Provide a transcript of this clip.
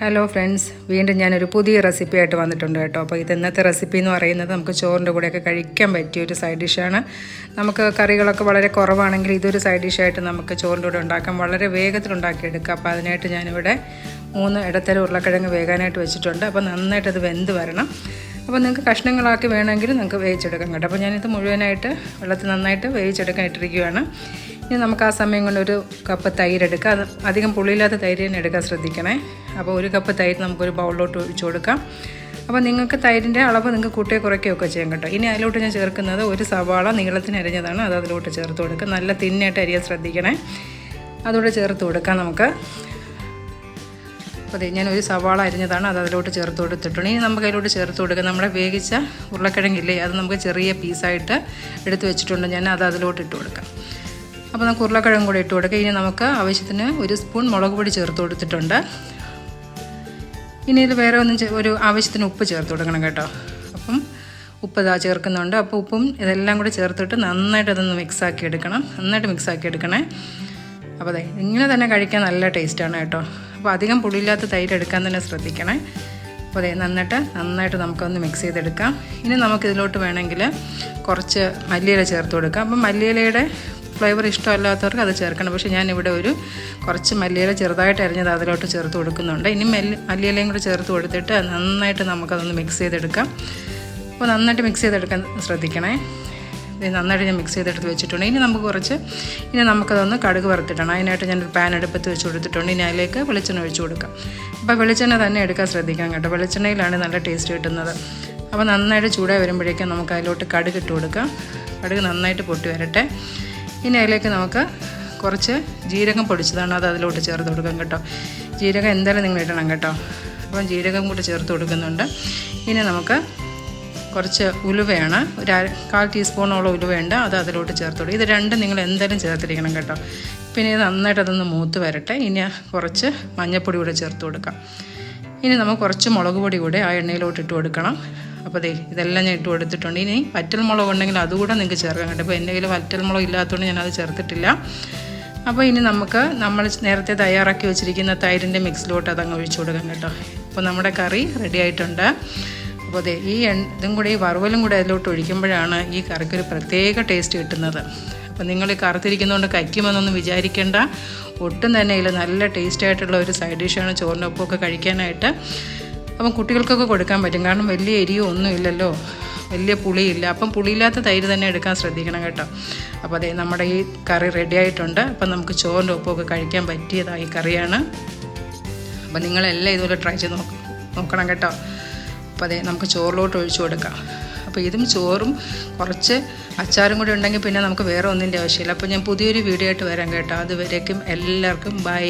Hello friends വീണ്ടും ഞാനൊരു പുതിയ റെസിപ്പി ആയിട്ട് വന്നിട്ടുണ്ട് കേട്ടോ. അപ്പോൾ ഇത് ഇന്നത്തെ റെസിപ്പി എന്ന് പറയുന്നത് നമുക്ക് ചോറിന്റെ കൂടെയൊക്കെ കഴിക്കാൻ പറ്റിയ ഒരു സൈഡ് ഡിഷാണ് നമുക്ക് കറികളൊക്കെ വളരെ കുറവാണെങ്കിൽ ഇതൊരു സൈഡ് ഡിഷായിട്ട് നമുക്ക് ചോറിന്റെ കൂടെ ഉണ്ടാക്കാം. വളരെ വേഗത്തിൽ ഉണ്ടാക്കിയെടുക്കാം. അപ്പോൾ അതിനായിട്ട് ഞാനിവിടെ മൂന്ന് ഇടത്തര ഉരുളക്കിഴങ്ങ് വേകാനായിട്ട് വെച്ചിട്ടുണ്ട്. അപ്പോൾ നന്നായിട്ട് അത് വെന്ത് വരണം. അപ്പോൾ നിങ്ങൾക്ക് കഷ്ണങ്ങളാക്കി വേണമെങ്കിൽ നിങ്ങൾക്ക് വേവിച്ചെടുക്കാം കേട്ടോ. അപ്പോൾ ഞാനിത് മുഴുവനായിട്ട് വെള്ളത്തിൽ നന്നായിട്ട് വേവിച്ചെടുക്കാൻ ഇട്ടിരിക്കുകയാണ്. ഇനി നമുക്ക് ആ സമയം കൊണ്ട് ഒരു കപ്പ് തൈര് എടുക്കാം. അത് അധികം പുളിയില്ലാത്ത തൈര് തന്നെ എടുക്കാൻ ശ്രദ്ധിക്കണേ. അപ്പോൾ ഒരു കപ്പ് തൈര് നമുക്കൊരു ബൗളിലോട്ട് ഒഴിച്ചു കൊടുക്കാം. അപ്പോൾ നിങ്ങൾക്ക് തൈരിന്റെ അളവ് നിങ്ങൾക്ക് കൂട്ടുകയോ കുറയ്ക്കുകയോ ഒക്കെ ചെയ്യാം കേട്ടോ. ഇനി അതിലോട്ട് ഞാൻ ചേർക്കുന്നത് ഒരു സവാള നീളത്തിന് അരിഞ്ഞതാണ്. അത് അതിലോട്ട് ചേർത്ത് കൊടുക്കുക. നല്ല തിന്നായിട്ട് അരിയാൻ ശ്രദ്ധിക്കണേ. അതോടെ ചേർത്ത് കൊടുക്കാം നമുക്ക്. അപ്പോൾ ഞാൻ ഒരു സവാള അരിഞ്ഞതാണ്. അത് അതിലോട്ട് ചേർത്ത് കൊടുത്തിട്ടുണ്ട്. ഇനി നമുക്ക് അതിലോട്ട് ചേർത്ത് കൊടുക്കുക. നമ്മുടെ വേവിച്ച ഉരുളക്കിഴങ്ങില്ലേ അത് നമുക്ക് ചെറിയ പീസായിട്ട് എടുത്ത് വെച്ചിട്ടുണ്ട്. ഞാൻ അത് അതിലോട്ട് ഇട്ട് കൊടുക്കാം. അപ്പോൾ നമുക്ക് ഉരുളക്കിഴങ്ങ് കൂടെ ഇട്ട് കൊടുക്കുക ഇനി നമുക്ക് ആവശ്യത്തിന് ഒരു സ്പൂൺ മുളക് പൊടി ചേർത്ത് കൊടുത്തിട്ടുണ്ട്. ഇനി ഇത് വേറെ ഒന്നും ഒരു ആവശ്യത്തിന് ഉപ്പ് ചേർത്ത് കൊടുക്കണം കേട്ടോ. അപ്പം ഉപ്പ് ഇതാ ചേർക്കുന്നുണ്ട്. അപ്പോൾ ഉപ്പും ഇതെല്ലാം കൂടി ചേർത്തിട്ട് നന്നായിട്ട് അതൊന്ന് മിക്സ് ആക്കി എടുക്കണം. നന്നായിട്ട് മിക്സ് ആക്കി എടുക്കണേ. അപ്പോൾ അതെ ഇങ്ങനെ തന്നെ കഴിക്കാൻ നല്ല ടേസ്റ്റാണ് കേട്ടോ. അപ്പോൾ അധികം പുളിയില്ലാത്ത തൈര് എടുക്കാൻ തന്നെ ശ്രദ്ധിക്കണേ. അപ്പോൾ അതെ നന്നിട്ട് നന്നായിട്ട് നമുക്കൊന്ന് മിക്സ് ചെയ്തെടുക്കാം. ഇനി നമുക്കിതിലോട്ട് വേണമെങ്കിൽ കുറച്ച് മല്ലിയില ചേർത്ത് കൊടുക്കാം. അപ്പം മല്ലിയിലയുടെ ഫ്ലേവർ ഇഷ്ടമല്ലാത്തവർക്ക് അത് ചേർക്കണം. പക്ഷേ ഞാനിവിടെ ഒരു കുറച്ച് മല്ലിയില ചെറുതായിട്ട് അരിഞ്ഞത് അതിലോട്ട് ചേർത്ത് കൊടുക്കുന്നുണ്ട്. ഇനി മല്ലി മല്ലിയിലയും കൂടി ചേർത്ത് കൊടുത്തിട്ട് നന്നായിട്ട് നമുക്കതൊന്ന് മിക്സ് ചെയ്തെടുക്കാം. അപ്പോൾ നന്നായിട്ട് മിക്സ് ചെയ്തെടുക്കാൻ ശ്രദ്ധിക്കണേ. ഇത് നന്നായിട്ട് ഞാൻ മിക്സ് ചെയ്തെടുത്ത് വെച്ചിട്ടുണ്ട്. ഇനി നമുക്ക് കുറച്ച് ഇനി നമുക്കതൊന്ന് കടുക് വറുത്തിടണം. അതിനായിട്ട് ഞാനൊരു പാൻ അടുപ്പത്ത് വെച്ച് കൊടുത്തിട്ടുണ്ട്. ഇനി അതിലേക്ക് വെളിച്ചെണ്ണ ഒഴിച്ചു കൊടുക്കാം. അപ്പോൾ വെളിച്ചെണ്ണ തന്നെ എടുക്കാൻ ശ്രദ്ധിക്കാം കേട്ടോ. വെളിച്ചെണ്ണയിലാണ് നല്ല ടേസ്റ്റ് കിട്ടുന്നത്. അപ്പോൾ നന്നായിട്ട് ചൂടായി വരുമ്പോഴേക്കും നമുക്ക് അതിലോട്ട് കടുക് ഇട്ട് കൊടുക്കാം. കടുക് നന്നായിട്ട് പൊട്ടി വരട്ടെ. ഇനി അതിലേക്ക് നമുക്ക് കുറച്ച് ജീരകം പൊടിച്ചതാണ് അത് അതിലോട്ട് ചേർത്ത് കൊടുക്കാം കേട്ടോ. ജീരകം എന്തായാലും നിങ്ങൾ ഇടണം കേട്ടോ. അപ്പം ജീരകം കൂടി ചേർത്ത് കൊടുക്കുന്നുണ്ട്. ഇനി നമുക്ക് കുറച്ച് ഉലുവയാണ്. ഒരു കാൽ ടീസ്പൂണോളം ഉലുവയുണ്ട്. അത് അതിലോട്ട് ചേർത്ത് കൊടുക്കും ഇത് രണ്ടും നിങ്ങൾ എന്തായാലും ചേർത്തിരിക്കണം കേട്ടോ. പിന്നെ ഇത് നന്നായിട്ട് അതൊന്ന് മൂത്ത് വരട്ടെ. ഇനി കുറച്ച് മഞ്ഞൾപ്പൊടി കൂടെ ചേർത്ത് കൊടുക്കാം. ഇനി നമുക്ക് കുറച്ച് മുളക് പൊടി കൂടെ ആ എണ്ണയിലോട്ട് ഇട്ട് കൊടുക്കണം. അപ്പോൾ ദേ ഇതെല്ലാം ഞാൻ ഇട്ട് കൊടുത്തിട്ടുണ്ട് ഇനി വറ്റൽ മുളക് ഉണ്ടെങ്കിൽ അതുകൂടെ നിങ്ങൾക്ക് ചേർക്കാൻ കേട്ടോ. അപ്പോൾ എന്റെ കയ്യിൽ വറ്റൽ മുളക് ഇല്ലാത്തതുകൊണ്ട് ഞാനത് ചേർത്തിട്ടില്ല. അപ്പോൾ ഇനി നമുക്ക് നമ്മൾ നേരത്തെ തയ്യാറാക്കി വെച്ചിരിക്കുന്ന തൈരിന്റെ മിക്സിലോട്ട് അതങ്ങ് ഒഴിച്ചു കൊടുക്കാം കേട്ടോ. അപ്പോൾ നമ്മുടെ കറി റെഡി ആയിട്ടുണ്ട്. അപ്പോൾ അതെ ഈ ഇതും കൂടെ ഈ വറുവലും കൂടെ അതിലോട്ട് ഒഴിക്കുമ്പോഴാണ് ഈ കറിക്ക് ഒരു പ്രത്യേക ടേസ്റ്റ് കിട്ടുന്നത്. അപ്പോൾ നിങ്ങൾ ഈ കറുത്തിരിക്കുന്നതുകൊണ്ട് കഴിക്കുമെന്നൊന്നും വിചാരിക്കേണ്ട. ഒട്ടും തന്നെ ഇല്ല നല്ല ടേസ്റ്റായിട്ടുള്ള ഒരു സൈഡ് ഡിഷാണ് ചോറിന്റെ ഒപ്പമൊക്കെ കഴിക്കാനായിട്ട്. അപ്പം കുട്ടികൾക്കൊക്കെ കൊടുക്കാൻ പറ്റും. കാരണം വലിയ എരിയോ ഒന്നും ഇല്ലല്ലോ. വലിയ പുളിയില്ല. അപ്പം പുളിയില്ലാത്ത തൈര് തന്നെ എടുക്കാൻ ശ്രദ്ധിക്കണം കേട്ടോ. അപ്പോൾ അതെ നമ്മുടെ ഈ കറി റെഡി ആയിട്ടുണ്ട്. അപ്പം നമുക്ക് ചോറിന്റെ ഒപ്പമൊക്കെ കഴിക്കാൻ പറ്റിയതായി കറിയാണ്. അപ്പം നിങ്ങളെല്ലാം ഇതുപോലെ ട്രൈ ചെയ്ത് നോക്ക് നോക്കണം കേട്ടോ. അപ്പോൾ അതെ നമുക്ക് ചോറിലോട്ട് ഒഴിച്ചു കൊടുക്കാം. അപ്പോൾ ഇതും ചോറും കുറച്ച് അച്ചാറും കൂടി ഉണ്ടെങ്കിൽ പിന്നെ നമുക്ക് വേറെ ഒന്നിന്റെ ആവശ്യമില്ല. അപ്പോൾ ഞാൻ പുതിയൊരു വീഡിയോ ആയിട്ട് വരാം കേട്ടോ. അതുവരേക്കും എല്ലാവർക്കും ബൈ